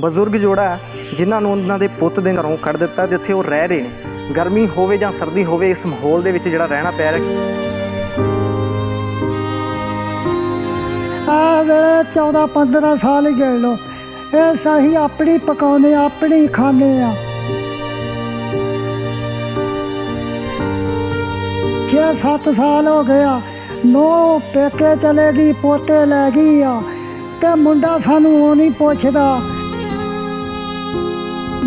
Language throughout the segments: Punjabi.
ਬਜ਼ੁਰਗ ਜੋੜਾ ਹੈ, ਜਿਨ੍ਹਾਂ ਨੂੰ ਉਹਨਾਂ ਦੇ ਪੁੱਤ ਦੇ ਘਰੋਂ ਕੱਢ ਦਿੱਤਾ ਜਿੱਥੇ ਉਹ ਰਹਿ ਰਹੇ ਨੇ। ਗਰਮੀ ਹੋਵੇ ਜਾਂ ਸਰਦੀ ਹੋਵੇ ਇਸ ਮਾਹੌਲ ਦੇ ਵਿੱਚ ਜਿਹੜਾ ਰਹਿਣਾ ਪੈ ਰਿਹਾ ਆ ਵੇਲੇ 14 15 ਸਾਲ ਹੀ ਗਏ ਲੋ। ਇਹ ਸਹੀ ਆਪਣੀ ਪਕਾਉਨੇ ਆਪਣੀ ਖਾਣੇ ਆ। ਛੇ ਸੱਤ ਸਾਲ ਹੋ ਗਿਆ ਨੋ ਪੇਕੇ ਚਲੇ ਗਈ ਪੋਤੇ ਲੈ ਗਈ ਆ। ਤੇ ਮੁੰਡਾ ਸਾਨੂੰ ਉਹ ਨਹੀਂ ਪੁੱਛਦਾ।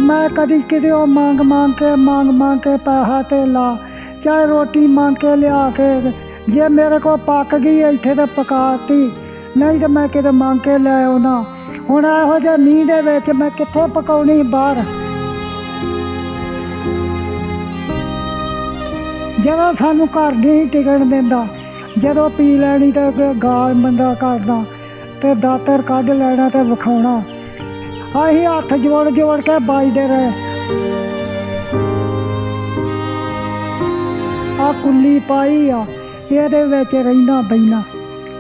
ਮੈਂ ਕਦੀ ਕਿਤੇ ਉਹ ਮੰਗ ਮੰਗ ਕੇ, ਮੰਗ ਮੰਗ ਕੇ ਪੈਸਾ ਤੇ ਲਾ। ਚਾਹੇ ਰੋਟੀ ਮੰਗ ਕੇ ਲਿਆ ਕੇ ਜੇ ਮੇਰੇ ਕੋਲ ਪੱਕ ਗਈ ਇੱਥੇ ਤੇ ਪਕਾਤੀ ਨਹੀਂ ਤੇ ਮੈਂ ਕਿਤੇ ਮੰਗ ਕੇ ਲੈ ਆਉਣਾ। ਹੁਣ ਇਹੋ ਜਿਹੇ ਮੀਂਹ ਦੇ ਵਿੱਚ ਮੈਂ ਕਿੱਥੇ ਪਕਾਉਣੀ ਬਾਹਰ? ਜਦੋਂ ਸਾਨੂੰ ਘਰ ਨਹੀਂ ਟਿਕਣ ਦਿੰਦਾ, ਜਦੋਂ ਪੀ ਲੈਣੀ ਤਾਂ ਅੱਗੇ ਗਾਲ ਮੰਦਾ ਕਰਦਾ ਤੇ ਦਾਤਰ ਕੱਢ ਲੈਣਾ ਤੇ ਵਿਖਾਉਣਾ। ਅਸੀਂ ਹੱਥ ਜੋੜ ਜੋੜ ਕੇ ਬਾਜਦੇ ਰਹੇ। ਆ ਕੁੱਲੀ ਪਾਈ ਆ, ਇਹਦੇ ਵਿੱਚ ਰਹਿਣਾ ਬੈਣਾ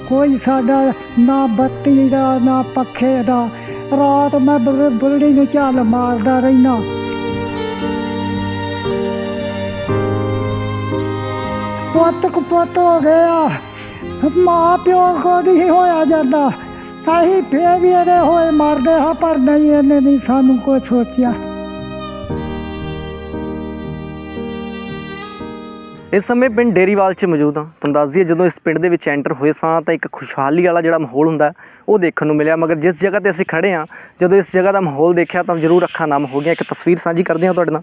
ਕੋਈ ਸਾਡਾ ਨਾ ਬੱਤੀ ਦਾ, ਨਾ ਪੱਖੇ ਦਾ। ਰਾਤ ਮੈਂ ਬੁਲੜੀ ਬੁਰੜੀ ਨੂੰ ਝੱਲ ਮਾਰਦਾ ਰਹਿਣਾ। ਪੁੱਤ ਕੁ ਪੁੱਤ ਹੋ ਗਿਆ। ਮਾਂ ਪਿਓ ਕੋ ਨਹੀਂ ਹੋਇਆ ਜਾਂਦਾ। ਅਸੀਂ ਫੇਰ ਵੀ ਇਹਦੇ ਹੋਏ ਮਰਦੇ ਹਾਂ, ਪਰ ਨਹੀਂ, ਇਹਨੇ ਨਹੀਂ ਸਾਨੂੰ ਕੋਈ ਸੋਚਿਆ। ਇਸ ਸਮੇਂ ਪਿੰਡ ਡੇਰੀਵਾਲ 'ਚ ਮੌਜੂਦ ਹਾਂ। ਤੁਹਾਨੂੰ ਦੱਸ ਦਈਏ, ਜਦੋਂ ਇਸ ਪਿੰਡ ਦੇ ਵਿੱਚ ਐਂਟਰ ਹੋਏ ਸਾਂ, ਤਾਂ ਇੱਕ ਖੁਸ਼ਹਾਲੀ ਵਾਲਾ ਜਿਹੜਾ ਮਾਹੌਲ ਹੁੰਦਾ, ਉਹ ਦੇਖਣ ਨੂੰ ਮਿਲਿਆ। ਮਗਰ ਜਿਸ ਜਗ੍ਹਾ ਤੇ ਅਸੀਂ ਖੜੇ ਹਾਂ, ਜਦੋਂ ਇਸ ਜਗ੍ਹਾ ਦਾ ਮਾਹੌਲ ਦੇਖਿਆ, ਤਾਂ ਜ਼ਰੂਰ ਅੱਖਾਂ ਨਮ ਹੋ ਗਈਆਂ। ਇੱਕ ਤਸਵੀਰ ਸਾਂਝੀ ਕਰਦੇ ਹਾਂ ਤੁਹਾਡੇ ਨਾਲ।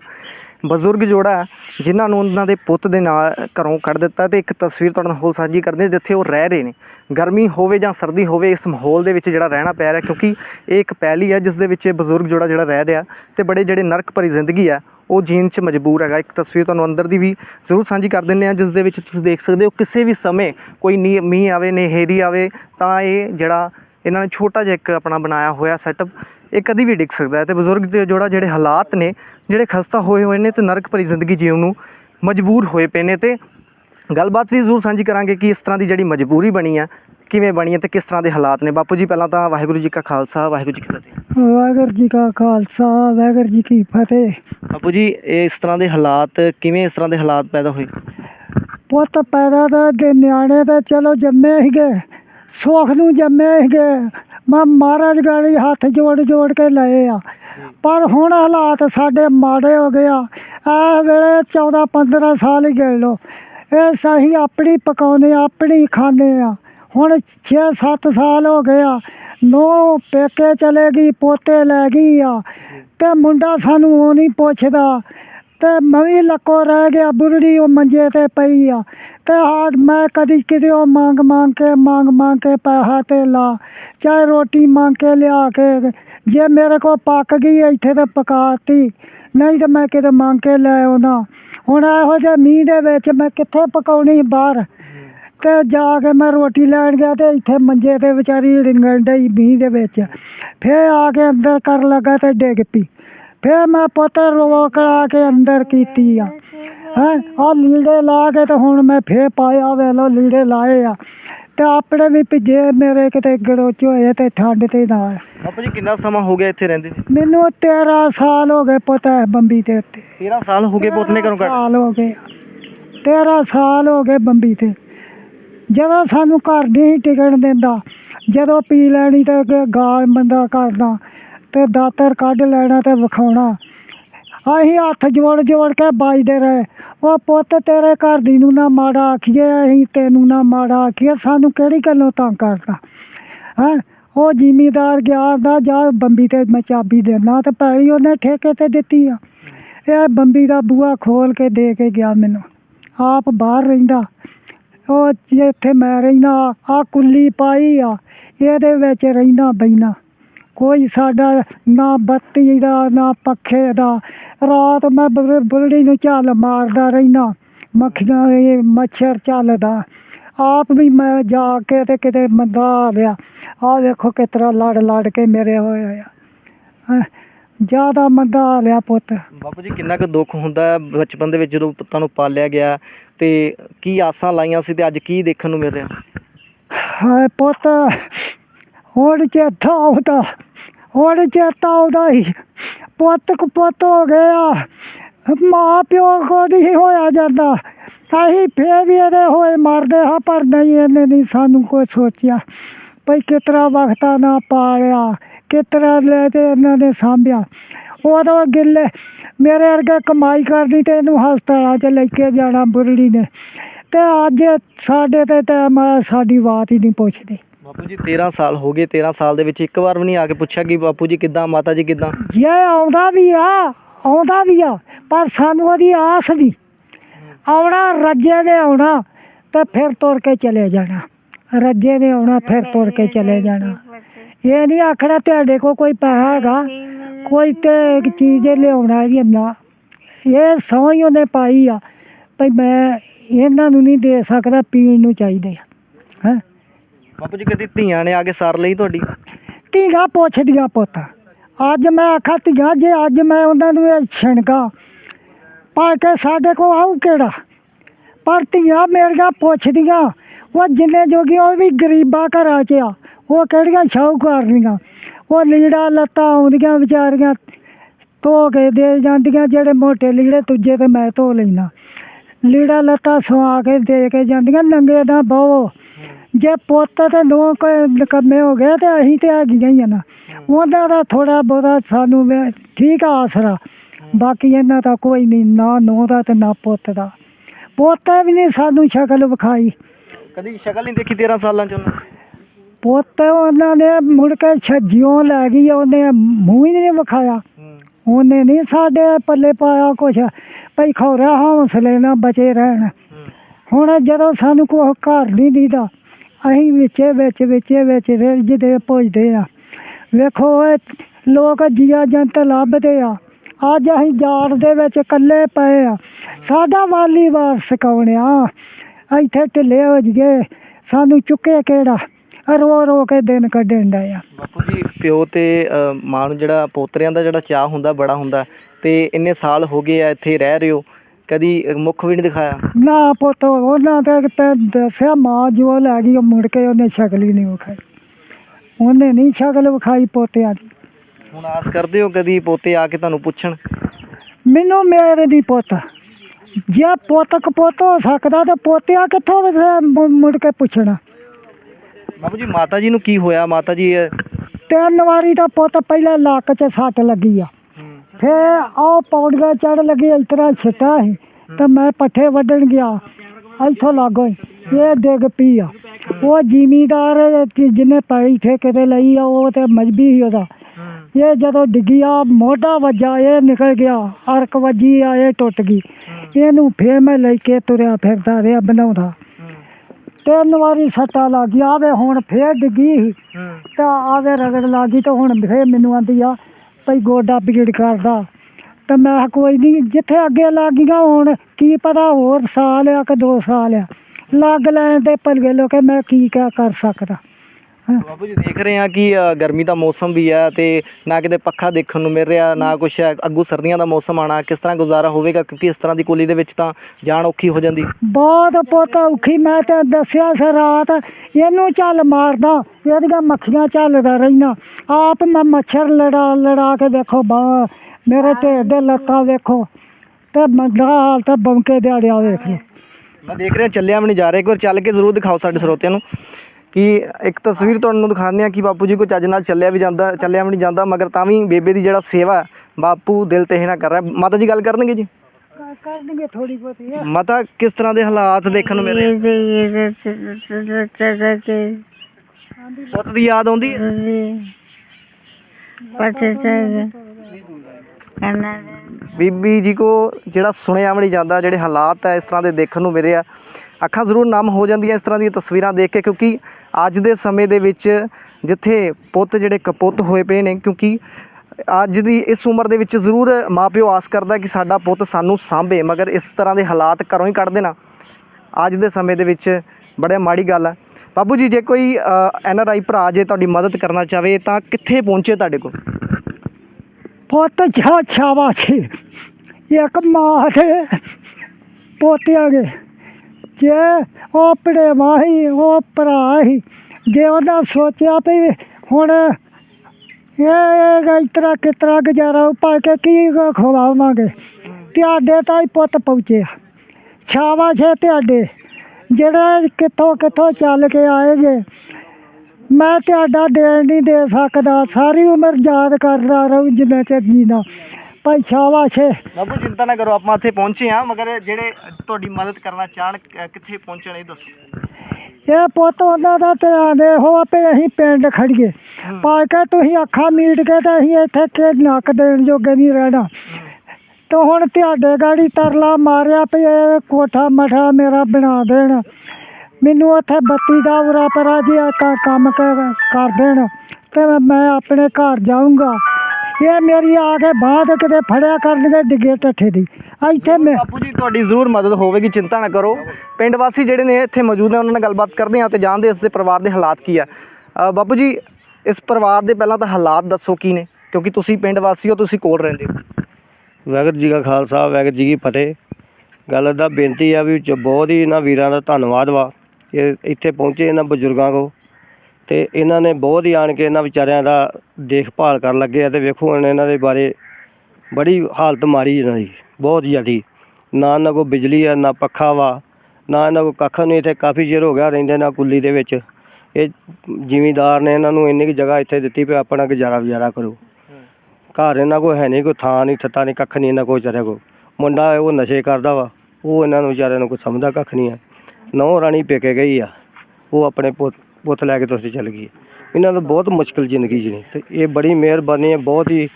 ਬਜ਼ੁਰਗ ਜੋੜਾ ਜਿਨ੍ਹਾਂ ਨੂੰ ਉਹਨਾਂ ਦੇ ਪੁੱਤ ਦੇ ਨਾਲ ਘਰੋਂ ਕੱਢ ਦਿੱਤਾ ਤੇ ਇੱਕ ਤਸਵੀਰ ਤੁਹਾਡੇ ਨਾਲ ਹੋਰ ਸਾਂਝੀ ਕਰਦੇ ਜਿੱਥੇ ਉਹ ਰਹਿ ਰਹੇ ਨੇ। ਗਰਮੀ ਹੋਵੇ ਜਾਂ ਸਰਦੀ ਹੋਵੇ, ਇਸ ਮਾਹੌਲ ਦੇ ਵਿੱਚ ਜਿਹੜਾ ਰਹਿਣਾ ਪੈ ਰਿਹਾ, ਕਿਉਂਕਿ ਇਹ ਇੱਕ ਪਹਿਲੀ ਹੈ, ਜਿਸ ਦੇ ਵਿੱਚ ਇਹ ਬਜ਼ੁਰਗ ਜੋੜਾ ਜਿਹੜਾ ਰਹਿ ਰਿਹਾ ਤੇ ਬੜੇ ਜਿਹੜੇ ਨਰਕ ਭਰੀ ਜ਼ਿੰਦਗੀ ਹੈ, ਉਹ ਜੀਣ 'ਚ ਮਜਬੂਰ ਹੈਗਾ। ਇੱਕ ਤਸਵੀਰ ਤੁਹਾਨੂੰ ਅੰਦਰ ਦੀ ਵੀ ਜ਼ਰੂਰ ਸਾਂਝੀ ਕਰ ਦਿੰਦੇ ਆ ਜਿਸ ਦੇ ਵਿੱਚ ਤੁਸੀਂ ਦੇਖ ਸਕਦੇ ਹੋ, ਕਿਸੇ ਵੀ ਸਮੇਂ ਕੋਈ ਨੀ- ਮੀਂਹ ਆਵੇ, ਨੇਹੇਰੀ ਆਵੇ, ਤਾਂ ਇਹ ਜਿਹੜਾ ਇਹਨਾਂ ਨੇ ਛੋਟਾ ਜਿਹਾ ਇੱਕ ਆਪਣਾ ਬਣਾਇਆ ਹੋਇਆ ਸੈਟਅਪ ਇਹ ਕਦੀ ਵੀ ਡਿੱਗ ਸਕਦਾ ਹੈ ਤੇ ਬਜ਼ੁਰਗ ਦੇ ਜੋੜਾ ਜਿਹੜੇ ਹਾਲਾਤ ਨੇ ਜਿਹੜੇ ਖਸਤਾ ਹੋਏ ਹੋਏ ਨੇ ਤੇ ਨਰਕ ਭਰੀ ਜ਼ਿੰਦਗੀ ਜੀਉਣ ਨੂੰ ਮਜਬੂਰ ਹੋਏ ਪਏ ਨੇ ਤੇ ਗੱਲਬਾਤ ਵੀ ਜ਼ਰੂਰ ਸਾਂਝੀ ਕਰਾਂਗੇ ਕਿ ਇਸ ਤਰ੍ਹਾਂ ਦੀ ਜਿਹੜੀ ਮਜਬੂਰੀ ਬਣੀ ਹੈ ਕਿਵੇਂ ਬਣੀ ਹੈ ਤੇ ਕਿਸ ਤਰ੍ਹਾਂ ਦੇ ਹਾਲਾਤ ਨੇ। ਬਾਪੂ ਜੀ ਪਹਿਲਾਂ ਤਾਂ ਵਾਹਿਗੁਰੂ ਜੀ ਕਾ ਖਾਲਸਾ ਵਾਹਿਗੁਰੂ ਜੀ ਕੀ ਫਤਿਹ। ਵਾਹਿਗੁਰੂ ਜੀ ਕਾ ਖਾਲਸਾ ਵਾਹਿਗੁਰੂ ਜੀ ਕੀ ਫਤਿਹ। ਬਾਪੂ ਜੀ ਇਹ ਇਸ ਤਰ੍ਹਾਂ ਦੇ ਹਾਲਾਤ ਕਿਵੇਂ ਇਸ ਤਰ੍ਹਾਂ ਦੇ ਹਾਲਾਤ ਪੈਦਾ ਹੋਏ? ਪੁੱਤ ਪੈਦਾ ਦਾ ਦੇ ਨਿਆਣੇ ਤੇ ਚਲੋ ਜੰਮੇ ਸੀਗੇ ਸੁੱਖ ਨੂੰ ਜੰਮੇ ਸੀਗੇ ਮੈਂ ਮਹਾਰਾਜ ਗਾੜੀ ਹੱਥ ਜੋੜ ਜੋੜ ਕੇ ਲਏ ਆ। ਪਰ ਹੁਣ ਹਾਲਾਤ ਸਾਡੇ ਮਾੜੇ ਹੋ ਗਏ ਆ। ਇਹ ਵੇਲੇ 14 15 ਸਾਲ ਹੀ ਗਏ ਲੋ ਇਹ ਸਹੀ ਆਪਣੀ ਪਕਾਉਨੇ ਆਪਣੀ ਖਾਂਦੇ ਆ। ਹੁਣ 6 7 ਸਾਲ ਹੋ ਗਏ ਆ। ਨੋ ਪੇਕੇ ਚਲੇ ਗਈ, ਪੋਤੇ ਲੈ ਗਈ ਆ। ਤੇ ਮੁੰਡਾ ਸਾਨੂੰ ਉਹ ਨਹੀਂ ਪੁੱਛਦਾ। ਤੇ ਮੈਂ ਵੀ ਲੱਕੋ ਰਹਿ ਗਿਆ, ਬੁਰੜੀ ਉਹ ਮੰਜੇ ਤੇ ਪਈ ਆ। ਤੇ ਆ ਮੈਂ ਕਦੀ ਕਿਤੇ ਉਹ ਮੰਗ ਮੰਗ ਕੇ, ਮੰਗ ਮੰਗ ਕੇ ਪੈਸਾ ਤੇ ਲਾ, ਚਾਹੇ ਰੋਟੀ ਮੰਗ ਕੇ ਲਿਆ ਕੇ ਜੇ ਮੇਰੇ ਕੋਲ ਪੱਕ ਗਈ ਇੱਥੇ ਤੇ ਪਕਾਤੀ ਨਹੀਂ ਤੇ ਮੈਂ ਕਿਤੇ ਮੰਗ ਕੇ ਲੈ ਆਉਣਾ। ਹੁਣ ਇਹੋ ਜਿਹੇ ਮੀਂਹ ਦੇ ਵਿੱਚ ਮੈਂ ਕਿੱਥੇ ਪਕਾਉਣੀ ਬਾਹਰ? ਤੇ ਜਾ ਕੇ ਮੈਂ ਰੋਟੀ ਲੈਣ ਗਿਆ ਤੇ ਇੱਥੇ ਮੰਜੇ ਤੇ ਵਿਚਾਰੀ ਰਿੰਗਣ ਡਈ ਮੀਂਹ ਦੇ ਵਿੱਚ। ਫੇਰ ਆ ਕੇ ਅੰਦਰ ਕਰ ਲੱਗਾ ਤੇ ਡਿੱਗ ਪਈ। ਫੇਰ ਮੈਂ ਪੁੱਤ ਰੋਕ ਲਾ ਕੇ ਅੰਦਰ ਕੀਤੀ ਆ। ਹੈ ਆ ਲੀੜੇ ਲਾ ਕੇ ਤੇ ਹੁਣ ਮੈਂ ਫੇਰ ਪਾਇਆ ਵੇ ਲੋ ਲੀੜੇ ਲਾਏ ਆ। ਤੇ ਆਪਣੇ ਵੀ ਭਿੱਜੇ ਮੇਰੇ ਕਿਤੇ ਗੜੋਚ ਹੋਏ ਤੇ ਠੰਡ ਤੇ ਨਾਲ ਬਾਪੂ ਜੀ ਕਿੰਨਾ ਸਮਾਂ ਹੋ ਗਿਆ ਇੱਥੇ ਰਹਿੰਦੇ ਨੇ ਮੈਨੂੰ 13 ਸਾਲ ਹੋ ਗਏ ਪੁੱਤ ਇਸ ਬੰਬੀ ਦੇ ਉੱਤੇ। 13 ਸਾਲ ਹੋ ਗਏ ਪੁੱਤ ਨੇ ਘਰੋਂ ਕੱਢ ਸਾਲ ਹੋ ਗਏ। 13 ਸਾਲ ਹੋ ਗਏ ਬੰਬੀ ਤੇ। ਜਦੋਂ ਸਾਨੂੰ ਘਰ ਨਹੀਂ ਟਿਕਣ ਦਿੰਦਾ ਜਦੋਂ ਪੀ ਲੈਣੀ ਤੇ ਅੱਗੇ ਗਾਲ ਮੰਦਾ ਕਰਦਾ ਤੇ ਦਾਤਰ ਕੱਢ ਲੈਣਾ ਤੇ ਵਿਖਾਉਣਾ। ਅਸੀਂ ਹੱਥ ਜੋੜ ਜੋੜ ਕੇ ਬਾਜਦੇ ਰਹੇ। ਉਹ ਪੁੱਤ ਤੇਰੇ ਘਰ ਦੀ ਨੂੰ ਨਾ ਮਾੜਾ ਆਖੀਏ, ਅਸੀਂ ਤੈਨੂੰ ਨਾ ਮਾੜਾ ਆਖੀਏ, ਸਾਨੂੰ ਕਿਹੜੀ ਗੱਲੋਂ ਤੰਗ ਕਰਦਾ? ਹੈ? ਉਹ ਜ਼ਿਮੀਦਾਰ ਗਿਆ ਦਾ ਜਾ ਬੰਬੀ ਤੇ ਮੈਂ ਚਾਬੀ ਦੇਣਾ ਤੇ ਪੈਲੀ ਉਹਨੇ ਠੇਕੇ ਤੇ ਦਿੱਤੀ ਆ। ਇਹ ਬੰਬੀ ਦਾ ਬੂਆ ਖੋਲ ਕੇ ਦੇ ਕੇ ਗਿਆ ਮੈਨੂੰ। ਆਪ ਬਾਹਰ ਰਹਿੰਦਾ। ਉਹ ਇੱਥੇ ਮੈਂ ਰਹਿੰਦਾ ਆ ਕੁੱਲੀ ਪਾਈ ਆ। ਇਹਦੇ ਵਿੱਚ ਰਹਿੰਦਾ ਬੈਣਾ ਕੋਈ ਸਾਡਾ ਨਾ ਬੱਤੀ ਦਾ ਨਾ ਪੱਖੇ ਦਾ। ਰਾਤ ਮੈਂ ਬੁਰ- ਬੁਰੜੀ ਨੂੰ ਝੱਲ ਮਾਰਦਾ ਰਹਿਣਾ ਮੱਖੀਆਂ ਇਹ ਮੱਛਰ ਚੱਲਦਾ ਆਪ ਵੀ ਮੈਂ ਜਾ ਕੇ ਤੇ ਕਿਤੇ ਮੰਦਾ ਆ ਗਿਆ ਆ ਵੇਖੋ ਕਿਸ ਤਰ੍ਹਾਂ ਲੜ ਲੜ ਕੇ ਮੇਰੇ ਹੋਏ ਆ। ਹੈਂ, ਜ਼ਿਆਦਾ ਮੰਦਾ ਆ ਲਿਆ ਪੁੱਤ। ਬਾਪੂ ਜੀ ਕਿੰਨਾ ਕੁ ਦੁੱਖ ਹੁੰਦਾ ਹੈ ਬਚਪਨ ਦੇ ਵਿੱਚ ਜਦੋਂ ਪੁੱਤਾਂ ਨੂੰ ਪਾਲਿਆ ਗਿਆ ਤੇ ਕੀ ਆਸਾਂ ਲਾਈਆਂ ਸੀ ਤੇ ਅੱਜ ਕੀ ਦੇਖਣ ਨੂੰ ਮਿਲ ਰਿਹਾ? ਹਾਏ ਪੁੱਤ ਹੁਣ ਚੇਤਾ ਆਉਂਦਾ, ਹੁਣ ਚੇਤਾ ਆਉਂਦਾ ਸੀ ਪੁੱਤ ਕੁ ਪੁੱਤ ਹੋ ਗਿਆ। ਮਾਂ ਪਿਓ ਕੋ ਨਹੀਂ ਹੋਇਆ ਜਾਂਦਾ। ਅਸੀਂ ਫੇਰ ਵੀ ਇਹਦੇ ਹੋਏ ਮਰਦੇ ਹਾਂ, ਪਰ ਨਹੀਂ, ਇਹਨੇ ਨਹੀਂ ਸਾਨੂੰ ਕੋਈ ਸੋਚਿਆ। ਭਈ ਕਿਤਰਾ ਵਕਤਾ ਨਾ ਪਾਲਿਆ, ਕਿਤਰਾ ਲੈ ਤੇ ਇਹਨਾਂ ਨੇ ਸਾਂਭਿਆ। ਉਦੋਂ ਗਿੱਲੇ ਮੇਰੇ ਵਰਗੇ ਕਮਾਈ ਕਰਦੀ ਤੇ ਇਹਨੂੰ ਹਸਪਤਾਲਾਂ 'ਚ ਲੈ ਕੇ ਜਾਣਾ ਬੁਰੜੀ ਨੇ। ਤੇ ਅੱਜ ਸਾਡੇ ਤੇ ਟਾਈਮ ਸਾਡੀ ਬਾਤ ਹੀ ਨਹੀਂ ਪੁੱਛਦੇ। ਬਾਪੂ ਜੀ 13 ਸਾਲ ਹੋ ਗਏ 13 ਸਾਲ ਦੇ ਵਿੱਚ ਇੱਕ ਵਾਰ ਵੀ ਨਹੀਂ ਆ ਕੇ ਪੁੱਛਿਆ ਕਿ ਬਾਪੂ ਜੀ ਕਿੱਦਾਂ, ਮਾਤਾ ਜੀ ਕਿੱਦਾਂ? ਜੇ ਆਉਂਦਾ ਵੀ ਆ, ਆਉਂਦਾ ਵੀ ਆ, ਪਰ ਸਾਨੂੰ ਉਹਦੀ ਆਸ ਨਹੀਂ। ਆਉਣਾ, ਰੱਜੇ ਦੇ ਆਉਣਾ, ਤੇ ਫਿਰ ਤੁਰ ਕੇ ਚਲੇ ਜਾਣਾ। ਰੱਜੇ ਨੇ ਆਉਣਾ, ਫਿਰ ਤੁਰ ਕੇ ਚਲੇ ਜਾਣਾ। ਇਹ ਨਹੀਂ ਆਖਣਾ ਤੁਹਾਡੇ ਕੋਲ ਕੋਈ ਪੈਸਾ ਹੈਗਾ, ਕੋਈ ਤੇ ਚੀਜ਼ ਲਿਆਉਣਾ ਜੀ ਨਾ। ਇਹ ਸਹੁੰ ਹੀ ਉਹਨੇ ਪਾਈ ਆ, ਭਈ ਮੈਂ ਇਹਨਾਂ ਨੂੰ ਨਹੀਂ ਦੇ ਸਕਦਾ, ਪੀਣ ਨੂੰ ਚਾਹੀਦੇ ਆ। ਹੈਂ? ਬਾਪੂ ਜੀ, ਕਦੀ ਧੀਆਂ ਨੇ ਆ ਕੇ ਸਾਰ ਲਈ ਤੁਹਾਡੀ? ਧੀਆਂ ਪੁੱਛਦੀਆਂ ਪੁੱਤ। ਅੱਜ ਮੈਂ ਆਖਾ, ਧੀਆਂ, ਜੇ ਅੱਜ ਮੈਂ ਉਹਨਾਂ ਨੂੰ ਇਹ ਛਿਣਕਾ, ਪਾ ਕੇ ਸਾਡੇ ਕੋ ਆਉ ਕਿਹੜਾ? ਪਰ ਧੀਆਂ ਮੇਰੀਆਂ ਪੁੱਛਦੀਆਂ, ਉਹ ਜਿੰਨੇ ਜੋਗੀ ਉਹ ਵੀ ਗਰੀਬਾਂ ਘਰਾਂ 'ਚ ਆ। ਉਹ ਕਿਹੜੀਆਂ ਸ਼ਾਹੂਕਾਰਨੀਆਂ ਉਹ ਲੀੜਾ ਲੱਤਾਂ ਆਉਂਦੀਆਂ ਵਿਚਾਰੀਆਂ, ਧੋ ਕੇ ਦੇ ਜਾਂਦੀਆਂ, ਜਿਹੜੇ ਮੋਟੇ ਲੀੜੇ ਤੁਝੇ ਤੇ ਮੈਂ ਧੋ ਲੈਣਾ ਲੀੜਾ ਲੱਤਾਂ ਸਵਾ ਕੇ ਦੇ ਕੇ ਜਾਂਦੀਆਂ, ਨੰਗੇ ਦਾ ਬਹੁ। ਜੇ ਪੁੱਤ ਤੇ ਨੋ ਕੋਈ ਨਿਕੰਮੇ ਹੋ ਗਏ ਤੇ ਅਸੀਂ ਤੇ ਹੈਗੀਆਂ ਹੀ ਆ ਨਾ। ਉਹਨਾਂ ਦਾ ਥੋੜਾ ਬਹੁਤਾ ਸਾਨੂੰ ਵੀ ਠੀਕ ਆ ਆਸਰਾ। ਬਾਕੀ ਇਹਨਾਂ ਦਾ ਕੋਈ ਨਹੀਂ ਨਾ ਨੋ ਦਾ ਤੇ ਨਾ ਪੁੱਤ ਦਾ। ਪੁੱਤ ਵੀ ਨਹੀਂ ਸਾਨੂੰ ਸ਼ਕਲ ਵਿਖਾਈ। ਕਦੀ ਸ਼ਕਲ ਨਹੀਂ ਦੇਖੀ 13 ਸਾਲਾਂ ਚ ਉਹਨਾਂ ਪੁੱਤ ਉਹਨਾਂ ਨੇ ਮੁੜ ਕੇ ਛੱਜਿਓਂ ਲੈ ਗਈ ਉਹਨੇ ਮੂੰਹ ਹੀ ਨਹੀਂ ਵਿਖਾਇਆ। ਉਹਨੇ ਨਹੀਂ ਸਾਡੇ ਪੱਲੇ ਪਾਇਆ ਕੁਛ। ਭਈ ਖੌਰਾ ਹੌਸਲੇ ਨਾਲ ਬਚੇ ਰਹਿਣ। ਹੁਣ ਜਦੋਂ ਸਾਨੂੰ ਕੋਈ ਘਰ ਨਹੀਂ ਦੀਦਾ ਅਸੀਂ ਵਿੱਚੇ ਵਿੱਚ ਵਿੱਚੇ ਵਿੱਚ ਰਿੱਝਦੇ ਪੁੱਜਦੇ ਆ। ਵੇਖੋ ਇਹ ਲੋਕ ਜੀਆ ਜੰਤ ਲੱਭਦੇ ਆ। ਅੱਜ ਅਸੀਂ ਜਾੜ ਦੇ ਵਿੱਚ ਇਕੱਲੇ ਪਏ ਆ। ਸਾਡਾ ਵਾਲੀ ਵਾਰ ਕੌਣ ਆ। ਇੱਥੇ ਢਿੱਲੇ ਹੋ ਜੀਏ ਸਾਨੂੰ ਚੁੱਕੇ ਕਿਹੜਾ? ਰੋ ਰੋ ਕੇ ਦਿਨ ਕੱਢਣ ਦਾ ਆ। ਬਾਪੂ ਜੀ ਪਿਓ ਤੇ ਅ, ਮਾਂ ਨੂੰ ਜਿਹੜਾ ਪੋਤਰਿਆਂ ਦਾ ਜਿਹੜਾ ਚਾਹ ਹੁੰਦਾ ਬੜਾ ਹੁੰਦਾ। ਤੇ ਇੰਨੇ ਸਾਲ ਹੋ ਗਏ ਆ ਇੱਥੇ ਰਹਿ ਰਹੇ ਹੋ। ਕਦੀ ਮੁੱਖ ਵੀ ਨਹੀਂ ਦਿਖਾਇਆ? ਨਾ ਪੁੱਤ ਉਹਨਾਂ ਤੇ ਤੇ ਦੱਸਿਆ ਮਾਂ ਜੋ ਲੈ ਗਈ ਉਹ ਮੁੜ ਕੇ ਉਹਨੇ ਸ਼ਕਲ ਹੀ ਨਹੀਂ ਵਿਖਾਈ। ਉਹਨੇ ਨਹੀਂ ਸ਼ਕਲ ਵਿਖਾਈ ਪੋਤਿਆਂ ਦੀ। ਹੁਣ ਆਸ ਕਰਦੇ ਹੋ ਕਦੀ ਪੋਤੇ ਆ ਕੇ ਤੁਹਾਨੂੰ ਪੁੱਛਣ? ਮੈਨੂੰ ਮੇਰੇ ਦੀ ਪੁੱਤ। ਜੇ ਪੁੱਤ ਕਪੁੱਤ ਹੋ ਸਕਦਾ ਤਾਂ ਪੋਤਿਆਂ ਕਿੱਥੋਂ ਵਸੇ ਮੁ- ਮੁੜ ਕੇ ਪੁੱਛਣਾ। ਬਾਪੂ ਜੀ ਮਾਤਾ ਜੀ ਨੂੰ ਕੀ ਹੋਇਆ? ਮਾਤਾ ਜੀ ਤਿੰਨ ਵਾਰੀ ਤਾਂ ਪੁੱਤ ਪਹਿਲਾਂ ਲੱਕ 'ਚ ਸੱਟ ਲੱਗੀ ਆ। ਫੇਰ ਉਹ ਪੌੜੀਆਂ ਚੜ ਲੱਗੀ ਇਸ ਤਰ੍ਹਾਂ ਛਿੱਟਾ ਸੀ। ਤੇ ਮੈਂ ਪੱਠੇ ਵੱਢਣ ਗਿਆ। ਇੱਥੋਂ ਲਾਗੋ ਹੀ ਇਹ ਡਿੱਗ ਪਈ ਆ। ਉਹ ਜ਼ਿਮੀਦਾਰ ਜਿਹਨੇ ਪੈਲੀ ਠੇਕੇ ਤੇ ਲਈ ਆ ਉਹ ਤੇ ਮਜਬੀ ਸੀ ਉਹਦਾ। ਇਹ ਜਦੋਂ ਡਿੱਗੀ ਆ ਮੋਢਾ ਵੱਜਾ ਇਹ ਨਿਕਲ ਗਿਆ। ਅਰਕ ਵੱਜੀ ਆ ਇਹ ਟੁੱਟ ਗਈ। ਇਹਨੂੰ ਫੇਰ ਮੈਂ ਲੈ ਕੇ ਤੁਰਿਆ ਫਿਰਦਾ ਰਿਹਾ ਬਣਾਉਂਦਾ। ਤਿੰਨ ਵਾਰੀ ਸੱਟਾਂ ਲੱਗ ਗਿਆ ਆਵੇ ਹੁਣ ਫੇਰ ਡਿੱਗੀ ਸੀ। ਤਾਂ ਆਵੇ ਰਗੜ ਲੱਗ ਤਾਂ ਹੁਣ ਫੇਰ ਮੈਨੂੰ ਆਂਦੀ ਆ ਭਾਈ ਗੋਡਾ ਪੀੜ ਕਰਦਾ। ਤੇ ਮੈਂ ਕਿਹਾ ਕੋਈ ਨਹੀਂ ਜਿੱਥੇ ਅੱਗੇ ਲੱਗ ਗਿਆ ਹੁਣ, ਕੀ ਪਤਾ ਹੋਰ ਸਾਲ ਆ ਕਿ ਦੋ ਸਾਲ ਆ। ਲੱਗ ਲੈਣ ਦੇ ਭਲਗੇ ਲੋਕੇ ਮੈਂ ਕੀ ਕਿਆ ਕਰ ਸਕਦਾ। ਬਾਪੂ ਜੀ ਦੇਖ ਰਹੇ ਆ ਕਿ ਅ, ਗਰਮੀ ਦਾ ਮੌਸਮ ਵੀ ਹੈ ਤੇ ਨਾ ਕਿਤੇ ਪੱਖਾ ਦੇਖਣ ਨੂੰ ਮਿਲ ਰਿਹਾ ਨਾ ਕੁਛ ਹੈ। ਅੱਗੋਂ ਸਰਦੀਆਂ ਦਾ ਮੌਸਮ ਆਣਾ ਕਿਸ ਤਰ੍ਹਾਂ ਗੁਜ਼ਾਰਾ ਹੋਵੇਗਾ? ਕਿਉਂਕਿ ਇਸ ਤਰ੍ਹਾਂ ਦੀ ਕੋਲੀ ਦੇ ਵਿੱਚ ਤਾਂ ਜਾਨ ਔਖੀ ਹੋ ਜਾਂਦੀ। ਬਹੁਤ ਪੁੱਤ ਔਖੀ ਮੈਂ ਤੇ ਦੱਸਿਆ ਸੀ ਰਾਤ ਇਹਨੂੰ ਚੱਲ ਮਾਰਦਾ ਇਹਦੀਆਂ ਮੱਖੀਆਂ ਚੱਲਦਾ ਰਹਿਣਾ ਆਪ ਮੈਂ ਮੱਛਰ ਲੜਾ ਲੜਾ ਕੇ ਦੇਖੋ ਬਾਹ ਮੇਰੇ ਢਿੱਡ ਦੇ ਲੱਤਾਂ ਵੇਖੋ ਤੇ ਮੰਦਾ ਹਾਲ ਤਾਂ ਬੰਕੇ ਦਿਹਾੜਿਆ ਵੇਖ। ਲਓ ਮੈਂ ਦੇਖ ਰਿਹਾ ਚੱਲਿਆ ਵੀ ਨਹੀਂ ਜਾ ਰਿਹਾ ਇੱਕ ਵਾਰ ਚੱਲ ਕੇ ਜ਼ਰੂਰ ਦਿਖਾਓ ਸਾਡੇ ਸਰੋਤਿਆਂ ਨੂੰ। ਕਿ ਇੱਕ ਤਸਵੀਰ ਤੁਹਾਨੂੰ ਦਿਖਾਉਂਦੇ ਆ ਕਿ ਬਾਪੂ ਜੀ ਕੋਈ ਚੱਜ ਨਾਲ ਚੱਲਿਆ ਵੀ ਜਾਂਦਾ ਚੱਲਿਆ ਵੀ ਨਹੀਂ ਜਾਂਦਾ ਮਗਰ ਤਾਂ ਵੀ ਬੇਬੇ ਦੀ ਜਿਹੜਾ ਸੇਵਾ ਬਾਪੂ ਦਿਲ ਤੇ ਨਾ ਕਰ ਰਿਹਾ। ਮਾਤਾ ਜੀ ਗੱਲ ਕਰਨਗੇ ਜੀ? ਥੋੜੀ ਬਹੁਤੀ ਮਾਤਾ ਕਿਸ ਤਰ੍ਹਾਂ ਦੇ ਹਾਲਾਤ ਦੇਖਣ ਨੂੰ ਮਿਲ ਰਹੇ ਪੁੱਤ ਦੀ ਯਾਦ ਆਉਂਦੀ ਹੈ। ਬੀਬੀ ਜੀ ਕੋ ਜਿਹੜਾ ਸੁਣਿਆ ਵੀ ਨਹੀਂ ਜਾਂਦਾ, ਜਿਹੜੇ ਹਾਲਾਤ ਹੈ ਇਸ ਤਰ੍ਹਾਂ ਦੇ ਦੇਖਣ ਨੂੰ ਮਿਲੇ ਆ। ਅੱਖਾਂ ਜ਼ਰੂਰ ਨਮ ਹੋ ਜਾਂਦੀਆਂ ਇਸ ਤਰ੍ਹਾਂ ਦੀਆਂ ਤਸਵੀਰਾਂ ਦੇਖ ਕੇ, ਕਿਉਂਕਿ ਅੱਜ ਦੇ ਸਮੇਂ ਦੇ ਵਿੱਚ ਜਿੱਥੇ ਪੁੱਤ ਜਿਹੜੇ ਕਪੁੱਤ ਹੋਏ ਪਏ ਨੇ, ਕਿਉਂਕਿ ਅੱਜ ਦੀ ਇਸ ਉਮਰ ਦੇ ਵਿੱਚ ਜ਼ਰੂਰ ਮਾਪਿਓ ਆਸ ਕਰਦਾ ਕਿ ਸਾਡਾ ਪੁੱਤ ਸਾਨੂੰ ਸਾਂਭੇ, ਮਗਰ ਇਸ ਤਰ੍ਹਾਂ ਦੇ ਹਾਲਾਤ ਘਰੋਂ ਹੀ ਕੱਢ ਦੇਣਾ। ਅੱਜ ਦੇ ਸਮੇਂ ਦੇ ਵਿੱਚ ਬੜਾ ਮਾੜੀ ਗੱਲ ਹੈ ਬਾਬੂ ਜੀ, ਜੇ ਕੋਈ ਐਨ ਆਰ ਆਈ ਭਰਾ ਜੇ ਤੁਹਾਡੀ ਮਦਦ ਕਰਨਾ ਚਾਹਵੇ ਤਾਂ ਕਿੱਥੇ ਪਹੁੰਚੇ ਤੁਹਾਡੇ ਕੋਲ? ਪੁੱਤ ਛਾ ਛਾਵਾ ਛੇ ਇੱਕ ਮਾਂ ਦੇ ਪੋਤਿਆਂ ਦੇ। ਜੇ ਉਹ ਪੜੇਵਾ ਸੀ ਉਹ ਭਰਾ ਸੀ ਜੇ ਉਹਦਾ ਸੋਚਿਆ ਵੀ ਹੁਣ ਇਹ ਇਸ ਤਰ੍ਹਾਂ ਕਿਸ ਤਰ੍ਹਾਂ ਗੁਜ਼ਾਰਾ ਪਾ ਕੇ ਕੀ ਖਵਾਵਾਂਗੇ। ਤੁਹਾਡੇ ਤਾਂ ਹੀ ਪੁੱਤ ਪਹੁੰਚਿਆ। ਛਾਵਾ ਛੇ ਤੁਹਾਡੇ। ਜਿਹੜਾ ਕਿੱਥੋਂ ਕਿੱਥੋਂ ਚੱਲ ਕੇ ਆਏ ਜੇ ਮੈਂ ਤੁਹਾਡਾ ਦੇਣ ਨਹੀਂ ਦੇ ਸਕਦਾ ਸਾਰੀ ਉਮਰ ਯਾਦ ਕਰਦਾ ਰਹੂੰ ਜਿੰਨਾ ਚਿਰ ਜੀਣਾ। ਭਾਈ ਸ਼ਾਬਾਸ਼ ਹੈ ਬਾਪੂ ਚਿੰਤਾ ਨਾ ਕਰੋ ਆਪਾਂ ਇੱਥੇ ਪਹੁੰਚੇ ਆ ਮਗਰ ਜਿਹੜੇ ਤੁਹਾਡੀ ਮਦਦ ਕਰਨਾ ਚਾਹਣ ਕਿੱਥੇ ਪਹੁੰਚਣ ਇਹ ਦੱਸੋ। ਇਹ ਪੁੱਤ ਉਹਨਾਂ ਦਾ ਧਿਆਨ ਇਹੋ ਆ ਵੀ ਅਸੀਂ ਪਿੰਡ ਖੜੀਏ। ਪਾ ਕੇ ਤੁਸੀਂ ਅੱਖਾਂ ਮੀਟ ਕੇ ਤੇ ਅਸੀਂ ਇੱਥੇ ਕਿ ਨੱਕ ਦੇਣ ਜੋਗੇ ਨਹੀਂ ਰਹਿਣਾ। ਤੇ ਹੁਣ ਤੁਹਾਡੇ ਗਾੜੀ ਤਰਲਾ ਮਾਰਿਆ ਵੀ ਇਹ ਕੋਠਾ ਮਠਾ ਮੇਰਾ ਬਣਾ ਦੇਣ। ਮੈਨੂੰ ਉੱਥੇ ਬੱਤੀ ਦਾ ਉਰਾ ਪਰਾ ਜੀ ਕ- ਕੰਮ ਕ- ਕਰ ਦੇਣ ਤੇ ਮੈਂ ਆਪਣੇ ਘਰ ਜਾਊਂਗਾ। ਇਹ ਮੇਰੀ ਆ ਕੇ ਬਾਅਦ ਕਿਤੇ ਫੜਿਆ ਕਰਨਗੇ ਡਿੱਗੇ ਟੱਠੇ ਦੀ। ਇੱਥੇ ਮੈਂ ਬਾਪੂ ਜੀ ਤੁਹਾਡੀ ਜ਼ਰੂਰ ਮਦਦ ਹੋਵੇਗੀ ਚਿੰਤਾ ਨਾ ਕਰੋ। ਪਿੰਡ ਵਾਸੀ ਜਿਹੜੇ ਨੇ ਇੱਥੇ ਮੌਜੂਦ ਨੇ ਉਹਨਾਂ ਨਾਲ ਗੱਲਬਾਤ ਕਰਦੇ ਹਾਂ ਤੇ ਜਾਣਦੇ ਇਸ ਦੇ ਪਰਿਵਾਰ ਦੇ ਹਾਲਾਤ ਕੀ ਆ। ਅ, ਬਾਪੂ ਜੀ ਇਸ ਪਰਿਵਾਰ ਦੇ ਪਹਿਲਾਂ ਤਾਂ ਹਾਲਾਤ ਦੱਸੋ ਕੀ ਨੇ ਕਿਉਂਕਿ ਤੁਸੀਂ ਪਿੰਡ ਵਾਸੀ ਹੋ ਤੁਸੀਂ ਕੋਲ ਰਹਿੰਦੇ ਹੋ। ਵਾਹਿਗੁਰੂ ਜੀ ਕਾ ਖਾਲਸਾ ਵਾਹਿਗੁਰੂ ਜੀ ਕੀ ਫਤਿਹ। ਗੱਲ ਦਾ ਬੇਨਤੀ ਆ ਵੀ ਚ- ਬਹੁਤ ਹੀ ਇਹਨਾਂ ਵੀਰਾਂ ਦਾ ਧੰਨਵਾਦ ਵਾ। ਇਹ ਇੱਥੇ ਪਹੁੰਚੇ ਇਹਨਾਂ ਬਜ਼ੁਰਗਾਂ ਕੋ ਤੇ ਇਹਨਾਂ ਨੇ ਬਹੁਤ ਹੀ ਆਣ ਕੇ ਇਹਨਾਂ ਵਿਚਾਰਿਆਂ ਦਾ ਦੇਖਭਾਲ ਕਰਨ ਲੱਗੇ ਆ ਤੇ ਵੇਖੋ ਹੁਣ ਇਹਨਾਂ ਦੇ ਬਾਰੇ ਬੜੀ ਹਾਲਤ ਮਾਰੀ ਇਹਨਾਂ ਦੀ, ਬਹੁਤ ਜ਼ਿਆਦੀ। ਨਾ ਇਹਨਾਂ ਕੋ ਬਿਜਲੀ ਆ, ਨਾ ਪੱਖਾ ਵਾ, ਨਾ ਇਹਨਾਂ ਕੋ ਕੱਖ ਨਹੀਂ, ਇੱਥੇ ਕਾਫੀ ਚਿਰ ਹੋ ਗਿਆ ਰਹਿੰਦੇ ਨਾ ਕੁੱਲੀ ਦੇ ਵਿੱਚ। ਇਹ ਜ਼ਿਮੀਂਦਾਰ ਨੇ ਇਹਨਾਂ ਨੂੰ ਇੰਨੀ ਕੁ ਜਗ੍ਹਾ ਇੱਥੇ ਦਿੱਤੀ ਵੀ ਆਪਣਾ ਗੁਜ਼ਾਰਾ ਗੁਜ਼ਾਰਾ ਕਰੋ। ਘਰ ਇਹਨਾਂ ਕੋਲ ਹੈ ਨਹੀਂ, ਕੋਈ ਥਾਂ ਨਹੀਂ ਥੱਤਾ ਨਹੀਂ, ਕੱਖ ਨਹੀਂ ਇਹਨਾਂ ਕੋਲ ਵਿਚਾਰਿਆਂ ਕੋਲ। ਮੁੰਡਾ ਉਹ ਨਸ਼ੇ ਕਰਦਾ ਵਾ, ਉਹ ਇਹਨਾਂ ਨੂੰ ਵਿਚਾਰਿਆਂ ਨੂੰ ਕੋਈ ਸਮਝਦਾ ਕੱਖ ਨਹੀਂ ਆ। ਨੌ ਰਾਣੀ ਪੇਕੇ ਗਈ ਆ। ਉਹ ਆਪਣੇ ਪੁੱਤ ਪੁੱਤ ਲੈ ਕੇ ਤੁਸੀਂ ਚੱਲ ਗਈ। ਇਹਨਾਂ ਦਾ ਬਹੁਤ ਮੁਸ਼ਕਲ ਜ਼ਿੰਦਗੀ ਜੀ ਤੇ ਇਹ ਬੜੀ ਮਿਹਰਬਾਨੀ ਹੈ ਬਹੁਤ ਹੀ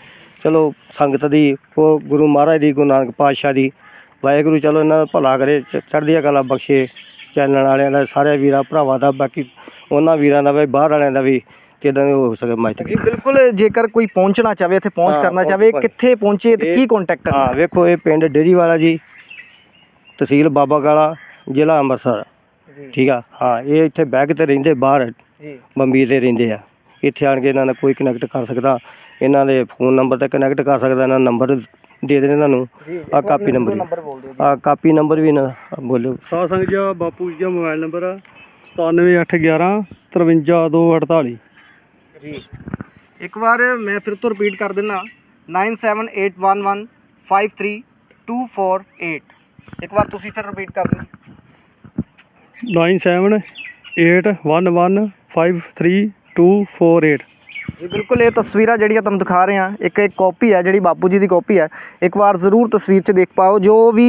ਚਲੋ ਸੰਗਤ ਦੀ ਉਹ ਗੁਰੂ ਮਹਾਰਾਜ ਦੀ ਗੁਰੂ ਨਾਨਕ ਪਾਤਸ਼ਾਹ ਦੀ। ਵਾਹਿਗੁਰੂ ਚਲੋ ਇਹਨਾਂ ਦਾ ਭਲਾ ਕਰੇ ਚੜ੍ਹਦੀਆਂ ਕਲਾ ਬਖਸ਼ੇ। ਚੈਨਲ ਵਾਲਿਆਂ ਦਾ ਸਾਰੇ ਵੀਰਾਂ ਭਰਾਵਾਂ ਦਾ ਬਾਕੀ ਉਹਨਾਂ ਵੀਰਾਂ ਦਾ ਵੀ ਬਾਹਰ ਵਾਲਿਆਂ ਦਾ ਵੀ ਕਿਦਾਂ ਹੋ ਸਕੇ ਮਦਦ ਜੀ ਬਿਲਕੁਲ ਜੇਕਰ ਕੋਈ ਪਹੁੰਚਣਾ ਚਾਹਵੇ ਇੱਥੇ ਪਹੁੰਚ ਕਰਨਾ ਪਹੁੰਚ। ਕਿੱਥੇ ਪਹੁੰਚੇ ਤੇ ਕੀ ਕੰਟੈਕਟ ਕਰਨਾ? ਹਾਂ ਵੇਖੋ ਇਹ ਪਿੰਡ ਡੇਰੀ ਵਾਲਾ ਜੀ ਤਹਿਸੀਲ ਬਾਬਾ ਕਾਲਾ ਜ਼ਿਲ੍ਹਾ ਅੰਮ੍ਰਿਤਸਰ ਜੀ ਠੀਕ ਆ ਹਾਂ ਇਹ ਇੱਥੇ ਬੈਗ ਤੇ ਰਹਿੰਦੇ ਬਾਹਰ ਜੀ ਬੰਬੀ ਤੇ ਰਹਿੰਦੇ ਆ ਇੱਥੇ ਆਣ ਕੇ ਇਹਨਾਂ ਨਾਲ ਕੋਈ ਕਨੈਕਟ ਕਰ ਸਕਦਾ ਇਹਨਾਂ ਦੇ ਫੋਨ ਨੰਬਰ ਤੇ ਕਨੈਕਟ ਕਰ ਸਕਦਾ ਇਹਨਾਂ ਨੰਬਰ ਦੇ ਦੇਣੇ ਤੁਹਾਨੂੰ ਜੀ ਆਹ ਕਾਪੀ ਨੰਬਰ ਨੰਬਰ ਬੋਲ ਦਿਓ ਆ ਕਾਪੀ ਨੰਬਰ ਵੀ ਨਾ ਬੋਲਿਓ ਸਾਧ ਸੰਗਤ ਜੀ ਆਹ ਬਾਪੂ ਜੀ ਦਾ ਮੋਬਾਈਲ ਨੰਬਰ ਆ 97811 53248 ਜੀ ਇੱਕ ਵਾਰ ਮੈਂ ਫਿਰ ਤੋਂ ਰਿਪੀਟ ਕਰ ਦਿੰਨਾ 9781153248 ਇੱਕ ਵਾਰ ਤੁਸੀਂ ਫਿਰ ਰਿਪੀਟ ਕਰ ਦਿਓ 9781153248 ਜੀ, ਬਿਲਕੁਲ, ਇਹ ਤਸਵੀਰਾਂ ਜਿਹੜੀਆਂ ਤੁਹਾਨੂੰ ਦਿਖਾ ਰਹੇ ਹਾਂ, ਇੱਕ ਇੱਕ ਕਾਪੀ ਹੈ, ਜਿਹੜੀ ਬਾਪੂ ਜੀ ਦੀ ਕਾਪੀ ਹੈ। ਇੱਕ ਵਾਰ ਜ਼ਰੂਰ ਤਸਵੀਰ 'ਚ ਦੇਖ ਪਾਓ, ਜੋ ਵੀ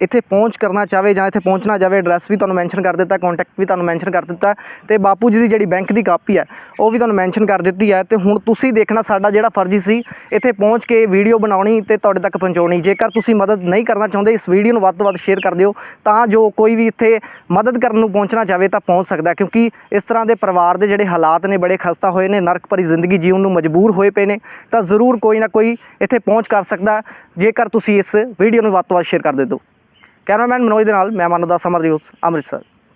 ਇੱਥੇ ਪਹੁੰਚ ਕਰਨਾ ਚਾਹਵੇ ਜਾਂ ਇੱਥੇ ਪਹੁੰਚਣਾ ਜਾਵੇ ਐਡਰੈਸ ਵੀ ਤੁਹਾਨੂੰ ਮੈਂਸ਼ਨ ਕਰ ਦਿੱਤਾ ਕੰਟੈਕਟ ਵੀ ਤੁਹਾਨੂੰ ਮੈਂਸ਼ਨ ਕਰ ਦਿੱਤਾ, ਤੇ ਬਾਪੂ ਜੀ ਦੀ ਜਿਹੜੀ ਬੈਂਕ ਦੀ ਕਾਪੀ ਹੈ, ਉਹ ਵੀ ਤੁਹਾਨੂੰ ਮੈਂਸ਼ਨ ਕਰ ਦਿੱਤੀ ਹੈ, ਤੇ ਹੁਣ ਤੁਸੀਂ ਦੇਖਣਾ ਸਾਡਾ ਜਿਹੜਾ ਫਰਜ਼ ਸੀ, ਇੱਥੇ ਪਹੁੰਚ ਕੇ ਵੀਡੀਓ ਬਣਾਉਣੀ ਤੇ ਤੁਹਾਡੇ ਤੱਕ ਪਹੁੰਚਾਉਣੀ। ਜੇਕਰ ਤੁਸੀਂ ਮਦਦ ਨਹੀਂ ਕਰਨਾ ਚਾਹੁੰਦੇ, ਇਸ ਵੀਡੀਓ ਨੂੰ ਵੱਧ ਤੋਂ ਵੱਧ ਸ਼ੇਅਰ ਕਰ ਦਿਓ, ਤਾਂ ਜੋ ਕੋਈ ਵੀ ਇੱਥੇ ਮਦਦ ਕਰਨ ਨੂੰ ਪਹੁੰਚਣਾ ਚਾਹਵੇ ਤਾਂ ਪਹੁੰਚ ਸਕਦਾ ਕਿਉਂਕਿ ਇਸ ਤਰ੍ਹਾਂ ਦੇ ਪਰਿਵਾਰ ਦੇ ਜਿਹੜੇ ਹਾਲਾਤ ਨੇ, ਬੜੇ ਖਸਤਾ ਹੋਏ ਨੇ, ਨਰਕ ਭਰੀ ਜ਼ਿੰਦਗੀ ਜੀਉਣ ਨੂੰ ਮਜਬੂਰ ਹੋਏ ਪਏ ਨੇ, ਤਾਂ ਜ਼ਰੂਰ ਕੋਈ ਨਾ ਕੋਈ ਇੱਥੇ ਪਹੁੰਚ ਕਰ ਸਕਦਾ। ਜੇਕਰ ਤੁਸੀਂ ਇਸ ਵੀਡੀਓ ਨੂੰ ਵੱਧ ਤੋਂ ਵੱਧ ਸ਼ੇਅਰ ਕਰ ਦੇ ਦਿਓ ਕੈਮਰਾਮੈਨ ਮਨੋਜ ਦੇ ਨਾਲ ਮੈਂ ਮਾਨਵਦਾਸ ਅਮਰਦੀਪ ਅੰਮ੍ਰਿਤਸਰ।